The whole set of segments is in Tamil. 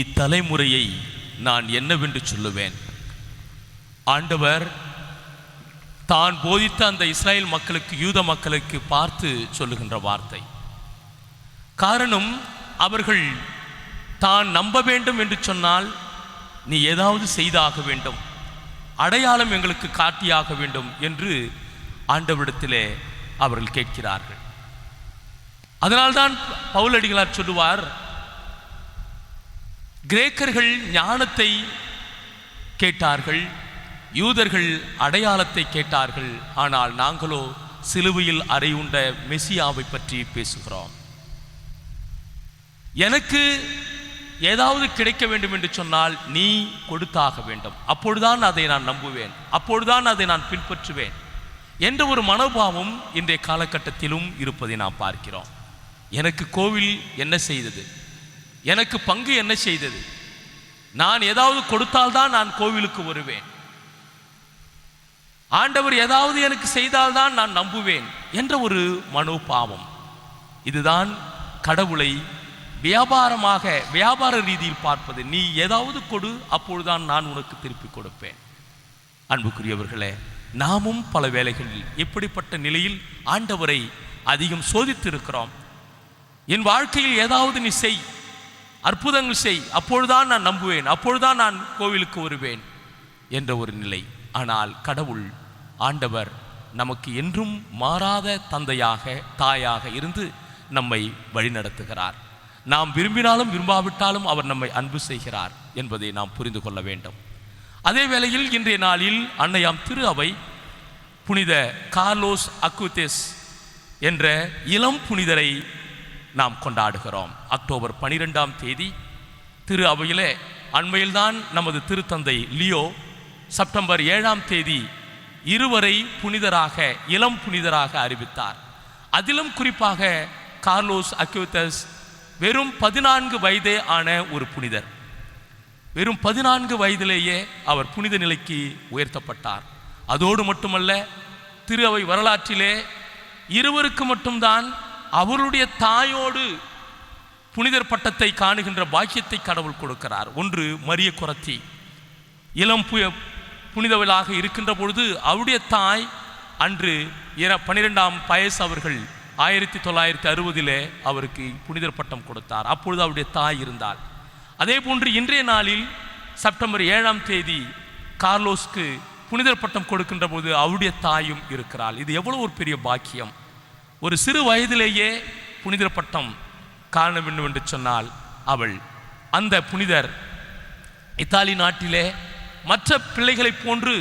இத்தலைமுறையை நான் என்னவென்று சொல்லுவேன்? ஆண்டவர் தான் போதித்த அந்த இஸ்ரேல் மக்களுக்கு யூத மக்களுக்கு பார்த்து சொல்லுகின்ற வார்த்தை. காரணம் அவர்கள் தான் நம்ப வேண்டும் என்று சொன்னால் நீ ஏதாவது செய்தாக வேண்டும் அடையாளம் எங்களுக்கு காட்டியாக வேண்டும் என்று ஆண்டவரிடத்திலே அவர்கள் கேட்கிறார்கள். அதனால்தான் பவுலடிகளார் சொல்லுவார் கிரேக்கர்கள் ஞானத்தை கேட்டார்கள் யூதர்கள் அடையாளத்தை கேட்டார்கள் ஆனால் நாங்களோ சிலுவையில் அறையுண்ட மெசியாவை பற்றி பேசுகிறோம். எனக்கு ஏதாவது கிடைக்க வேண்டும் என்று சொன்னால் நீ கொடுத்தாக வேண்டும். அப்பொழுதுதான் அதை நான் நம்புவேன். அப்பொழுதுதான் அதை நான் பின்பற்றுவேன். என்ற ஒரு மனோபாவம் இன்றைய காலகட்டத்திலும் இருப்பதை நாம் பார்க்கிறோம். எனக்கு கோவில் என்ன செய்தது? எனக்கு பங்கு என்ன செய்தது? நான் ஏதாவது கொடுத்தால்தான் நான் கோவிலுக்கு வருவேன். ஆண்டவர் ஏதாவது எனக்கு செய்தால்தான் நான் நம்புவேன் என்ற ஒரு மனோபாவம். இதுதான் கடவுளை வியாபாரமாக வியாபார ரீதியில் பார்ப்பது. நீ ஏதாவது கொடு அப்பொழுதுதான் நான் உனக்கு திருப்பி கொடுப்பேன். அன்புக்குரியவர்களே நாமும் பல வேளைகளில் இப்படிப்பட்ட நிலையில் ஆண்டவரை அதிகம் சோதித்திருக்கிறோம். என் வாழ்க்கையில் ஏதாவது நீ செய் அற்புதங்கள் செய். அப்பொழுதுதான் நான் நம்புவேன். அப்பொழுதுதான் நான் கோவிலுக்கு வருவேன் என்ற ஒரு நிலை. ஆனால் கடவுள் ஆண்டவர் நமக்கு என்றும் மாறாத தந்தையாக தாயாக இருந்து நம்மை வழிநடத்துகிறார். நாம் விரும்பினாலும் விரும்பாவிட்டாலும் அவர் நம்மை அன்பு செய்கிறார் என்பதை நாம் புரிந்து கொள்ள வேண்டும். அதே வேளையில் இன்றைய நாளில் அன்னையாம் திரு அவை புனித கார்லோஸ் அக்குதேஸ் என்ற இளம் புனிதரை நாம் கொண்டாடுகிறோம். அக்டோபர் பனிரெண்டாம் தேதி திரு அவையிலே அண்மையில்தான் நமது திருத்தந்தை லியோ செப்டம்பர் ஏழாம் தேதி இருவரை புனிதராக இளம் புனிதராக அறிவித்தார். அதிலும் குறிப்பாக கார்லோஸ் அக்யூத்தஸ் வெறும் பதினான்கு வயதே ஆன ஒரு புனிதர். வெறும் பதினான்கு வயதிலேயே அவர் புனித நிலைக்கு உயர்த்தப்பட்டார். அதோடு மட்டுமல்ல திரு அவை வரலாற்றிலே இருவருக்கு மட்டும்தான் அவருடைய தாயோடு புனிதர் பட்டத்தை காணுகின்ற பாக்கியத்தை கடவுள் கொடுக்கிறார். ஒன்று மரிய குரத்தி. இளம் புய புனிதவளாக இருக்கின்ற பொழுது அவருடைய தாய் அன்று இர பன்னிரெண்டாம் பயஸ் அவர்கள் ஆயிரத்தி தொள்ளாயிரத்தி அறுபதிலே அவருக்கு புனிதர் பட்டம் கொடுத்தார். அப்பொழுது அவருடைய தாய் இருந்தார் அதே போன்று இன்றைய நாளில் செப்டம்பர் ஏழாம் தேதி கார்லோஸ்க்கு புனிதர் பட்டம் கொடுக்கின்ற போது அவருடைய தாயும் இருக்கிறாள். இது எவ்வளவு ஒரு பெரிய பாக்கியம். ஒரு சிறு வயதிலேயே புனிதர் பட்டம் காரணம் என்னவென்று சொன்னால் அவள். அந்த புனிதர் இத்தாலி நாட்டிலே மற்ற பிள்ளைகளைப் போன்று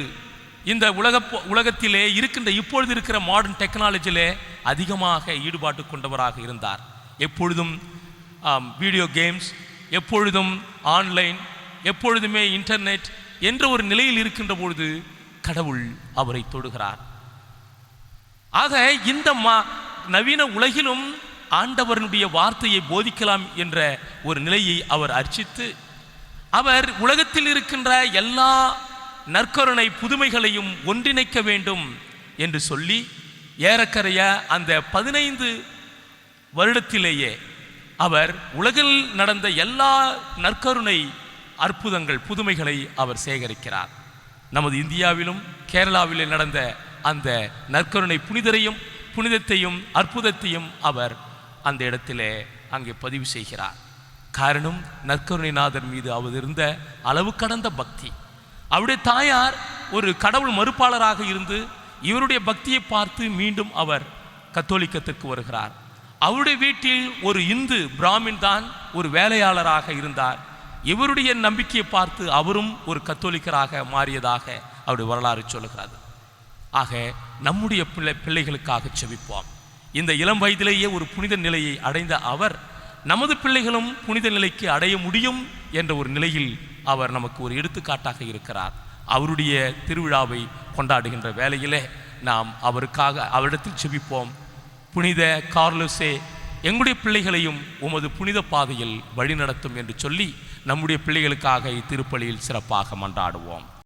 இந்த உலக உலகத்திலே இருக்கின்ற இப்பொழுது இருக்கிற மாடர்ன் டெக்னாலஜியிலே அதிகமாக ஈடுபாட்டு கொண்டவராக இருந்தார். எப்பொழுதும் வீடியோ கேம்ஸ் எப்பொழுதும் ஆன்லைன் எப்பொழுதுமே இன்டர்நெட் என்ற ஒரு நிலையில் இருக்கின்ற பொழுது கடவுள் அவரை தொடுகிறார். ஆக இந்த மா நவீன உலகிலும் ஆண்டவரனுடைய வார்த்தையை போதிக்கலாம் என்ற ஒரு நிலையை அவர் அர்ச்சித்து அவர் உலகத்தில் இருக்கின்ற எல்லா நற்கருணை புதுமைகளையும் ஒன்றிணைக்க வேண்டும் என்று சொல்லி ஏறக்கரைய அந்த பதினைந்து வருடத்திலேயே அவர் உலகில் நடந்த எல்லா நற்கருணை அற்புதங்கள் புதுமைகளை அவர் சேகரிக்கிறார். நமது இந்தியாவிலும் கேரளாவிலே நடந்த அந்த நற்கருணை புனிதரையும் புனிதத்தையும் அற்புதத்தையும் அவர் அந்த இடத்திலே அங்கே பதிவு செய்கிறார். காரணம் நற்கருணைநாதர் மீது அவர் இருந்த அளவு கடந்த பக்தி. அவருடைய தாயார் ஒரு கடவுள் மறுப்பாளராக இருந்து இவருடைய பக்தியை பார்த்து மீண்டும் அவர் கத்தோலிக்கத்திற்கு வருகிறார். அவருடைய வீட்டில் ஒரு இந்து பிராமின் தான் ஒரு வேலையாளராக இருந்தார். இவருடைய நம்பிக்கையை பார்த்து அவரும் ஒரு கத்தோலிக்கராக மாறியதாக அவருடைய வரலாறு சொல்லுகிறார் ஆக நம்முடைய பிள்ளை பிள்ளைகளுக்காக செவிப்போம் இந்த இளம் வயதிலேயே ஒரு புனித நிலையை அடைந்த அவர் நமது பிள்ளைகளும் புனித நிலைக்கு அடைய முடியும் என்ற ஒரு நிலையில் அவர் நமக்கு ஒரு எடுத்துக்காட்டாக இருக்கிறார். அவருடைய திருவிழாவை கொண்டாடுகின்ற வேலையிலே நாம் அவருக்காக அவரிடத்தில் செபிப்போம். புனித கார்லோஸே எங்களுடைய பிள்ளைகளையும் உமது புனித பாதையில் வழிநடத்தும் என்று சொல்லி நம்முடைய பிள்ளைகளுக்காக இத்திருப்பலியில் சிறப்பாக மன்றாடுவோம்.